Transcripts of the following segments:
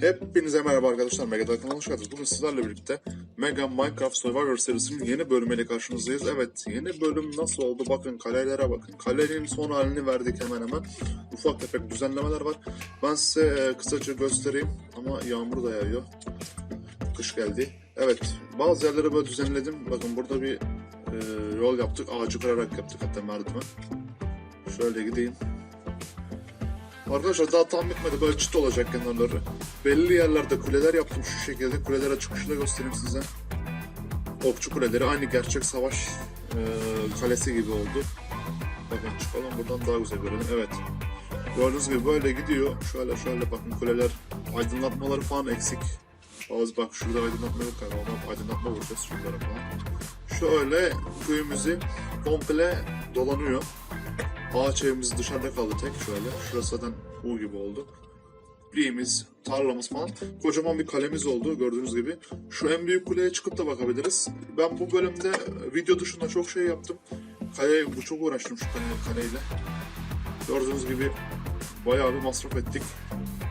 Hepinize merhaba arkadaşlar. Mega kanalına hoş geldiniz. Bugün sizlerle birlikte Mega Minecraft Survivor serisinin yeni bölümüyle karşınızdayız. Evet, yeni bölüm nasıl oldu? Bakın kalelere bakın. Kalenin son halini verdik hemen hemen. Ufak tefek düzenlemeler var. Ben size e, kısaca göstereyim ama yağmur da yağıyor. Kış geldi. Evet, bazı yerleri böyle düzenledim. Bakın burada bir e, yol yaptık. Ağacı kırarak yaptık hatta merdiven. Şöyle gideyim. Arkadaşlar daha tam bitmedi böyle çıt olacak kenarları. Belli yerlerde kuleler yaptım şu şekilde. Kulelere çıkışı da göstereyim size. Okçu kuleleri aynı gerçek savaş e, kalesi gibi oldu. Bakın çıkalım buradan daha güzel görelim. Evet. Gördüğünüz gibi böyle gidiyor. Şöyle şöyle bakın kuleler aydınlatmaları falan eksik. Bazı bak şurada aydınlatma yok galiba. Aydınlatma vuracağız şuralara falan. Şöyle köyümüzü komple dolanıyor. Ağaç evimiz dışarıda kaldı tek şöyle. Şurası zaten U gibi oldu. Bileğimiz, tarlamız falan. Kocaman bir kalemiz oldu gördüğünüz gibi. Şu en büyük kuleye çıkıp da bakabiliriz. Ben bu bölümde video dışında çok şey yaptım. Kale, bu çok uğraştım şu kale, kaleyle. Gördüğünüz gibi bayağı bir masraf ettik.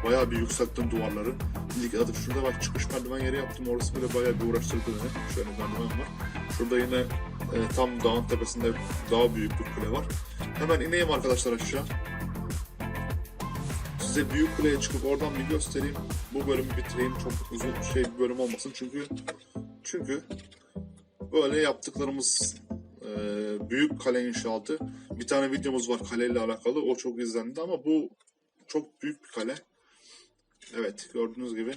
Bayağı bir yükselttim duvarları. İlk adım şurada bak çıkış merdiven yeri yaptım. Orası bile bayağı bir uğraştırdı beni. Şöyle merdiven var. Şurada yine e, tam dağın tepesinde daha büyük bir kule var. Hemen ineyim arkadaşlar aşağı. Size büyük kuleye çıkıp oradan bir göstereyim. Bu bölümü bitireyim. Çok uzun şey bir bölüm olmasın çünkü çünkü böyle yaptıklarımız e, büyük kale inşaatı. Bir tane videomuz var kaleyle alakalı. O çok izlendi ama bu çok büyük bir kale. Evet gördüğünüz gibi.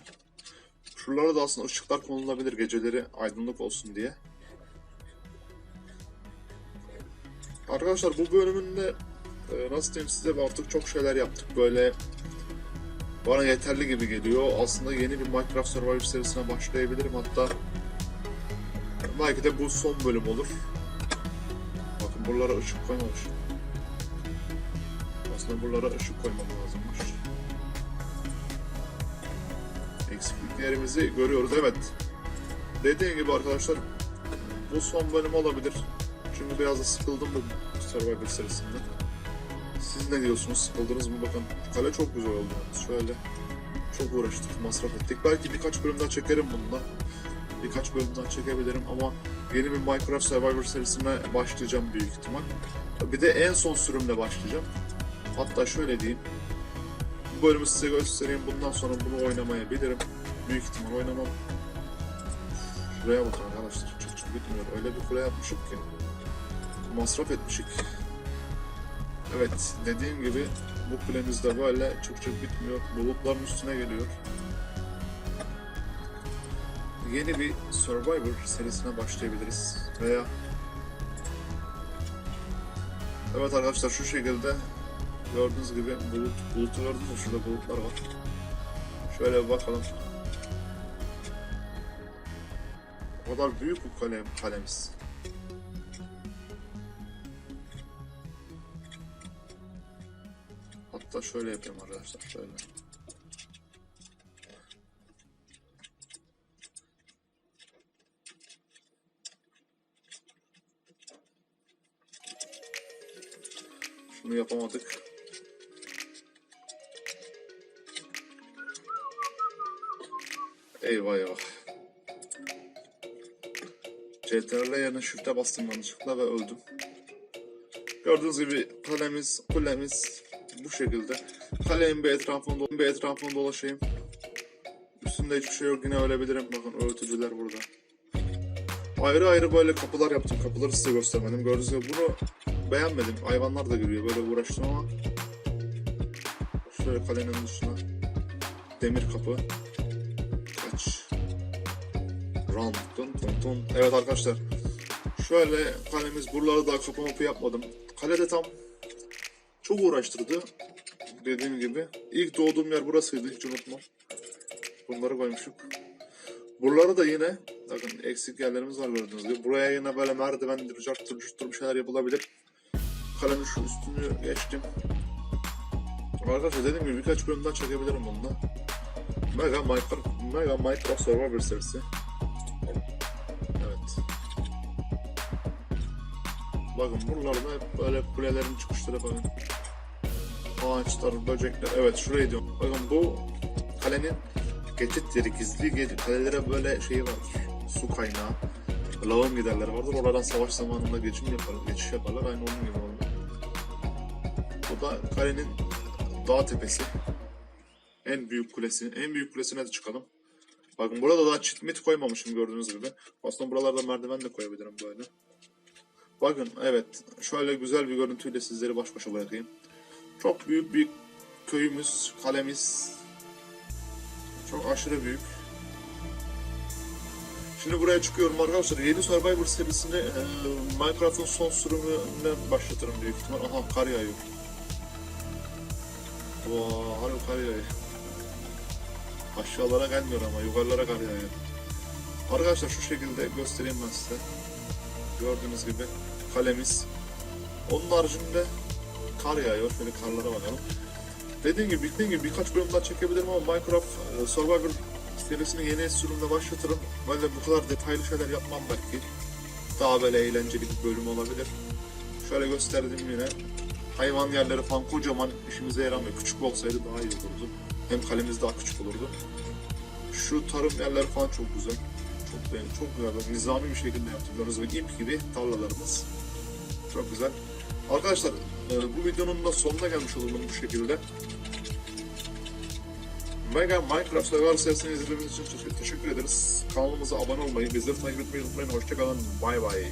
Şuralara da aslında ışıklar konulabilir geceleri aydınlık olsun diye. Arkadaşlar bu bölümünde e, nasıl diyeyim size artık çok şeyler yaptık. Böyle bana yeterli gibi geliyor. Aslında yeni bir Minecraft Survivor serisine başlayabilirim. Hatta belki de bu son bölüm olur. Bakın buralara ışık koymamış. Aslında buralara ışık koymam lazımmış. Eksikliklerimizi görüyoruz. Evet. Dediğim gibi arkadaşlar bu son bölüm olabilir. Çünkü biraz da sıkıldım bu Survivor serisinden. Siz ne diyorsunuz? Sıkıldınız mı? Bakın kale çok güzel oldu. Şöyle çok uğraştık, masraf ettik. Belki birkaç bölüm daha çekerim bununla. Birkaç bölüm daha çekebilirim ama yeni bir Minecraft Survivor serisine başlayacağım büyük ihtimal. Bir de en son sürümle başlayacağım. Hatta şöyle diyeyim. Bu bölümü size göstereyim. Bundan sonra bunu oynamayabilirim. Büyük ihtimal oynamam. Şuraya bakın arkadaşlar. Çok çok bitmiyor. Öyle bir kule yapmışım ki. Masraf etmişik. Evet dediğim gibi bu kulemiz de böyle çok çok bitmiyor. Bulutların üstüne geliyor. Yeni bir Survivor serisine başlayabiliriz. Veya Evet arkadaşlar şu şekilde gördüğünüz gibi bulut, bulutu gördünüz mü? Şurada bulutlar var. Şöyle bir bakalım. O kadar büyük bu kalem, kalemiz. Hatta şöyle yapayım arkadaşlar. Şöyle. Şunu yapamadık. Eyvah eyvah. CTRL yerine shift'e bastım yanlışlıkla ve öldüm. Gördüğünüz gibi kalemiz, kulemiz bu şekilde. Kalemin bir etrafında, bir etrafında dolaşayım. Üstünde hiçbir şey yok yine ölebilirim. Bakın öğütücüler burada. Ayrı ayrı böyle kapılar yaptım. Kapıları size göstermedim. Gördüğünüz gibi bunu beğenmedim. Hayvanlar da giriyor. Böyle uğraştım ama. Şöyle kalenin dışına. Demir kapı. Kaç. Run. Dun dun dun. Evet arkadaşlar. Şöyle kalemiz buraları daha kapı yapmadım. Kalede tam çok uğraştırdı. Dediğim gibi. İlk doğduğum yer burasıydı hiç unutmam. Bunları koymuşuk. Buraları da yine bakın eksik yerlerimiz var gördüğünüz gibi. Buraya yine böyle merdivendir, carttır, cuttur bir şeyler yapılabilir. Kalemin şu üstünü geçtim. Arkadaşlar dediğim gibi birkaç bölüm daha çekebilirim bununla. Mega Minecraft, Mega Minecraft Survivor serisi. Evet. Bakın buralarda hep böyle kulelerin çıkışları bakın. Ağaçlar, böcekler. Evet şurayı diyorum. Bakın bu kalenin geçit yeri gizli ge- kalelere böyle şeyi vardır. Su kaynağı. Lağım giderleri vardır. Oradan savaş zamanında geçim yaparlar, geçiş yaparlar. Aynı onun gibi oldu. Bu da kalenin dağ tepesi. En büyük kulesi. En büyük kulesine de çıkalım. Bakın burada daha çit mit koymamışım gördüğünüz gibi. Aslında buralarda merdiven de koyabilirim böyle. Bakın evet şöyle güzel bir görüntüyle sizleri baş başa bırakayım. Çok büyük bir köyümüz, kalemiz. Çok aşırı büyük. Şimdi buraya çıkıyorum arkadaşlar. Yeni Survivor serisini e, Minecraft'ın son sürümünden başlatırım büyük ihtimal. Aha kar yağıyor. Vaa harbi kar yağıyor. Aşağılara gelmiyor ama yukarılara kar yağıyor. Arkadaşlar şu şekilde göstereyim ben size. Gördüğünüz gibi kalemiz. Onun haricinde kar yağıyor. Şöyle karlara bakalım. Dediğim gibi, dediğim gibi birkaç bölüm daha çekebilirim ama Minecraft e, Survivor serisini yeni sürümde başlatırım. Böyle bu kadar detaylı şeyler yapmam belki. Daha böyle eğlenceli bir bölüm olabilir. Şöyle gösterdim yine. Hayvan yerleri falan kocaman işimize yaramıyor. Küçük olsaydı daha iyi olurdu. Hem kalemiz daha küçük olurdu. Şu tarım yerleri falan çok güzel. Çok beğendim. Çok güzel. Böyle nizami bir şekilde yaptım. Gördüğünüz gibi ip gibi tarlalarımız. Çok güzel. Arkadaşlar bu videonun da sonuna gelmiş oldum bu şekilde. Mega Minecraft Survival serisini izlediğiniz için teşekkür ederiz. Kanalımıza abone olmayı, bizleri takip etmeyi unutmayın. Hoşçakalın. Bay bay.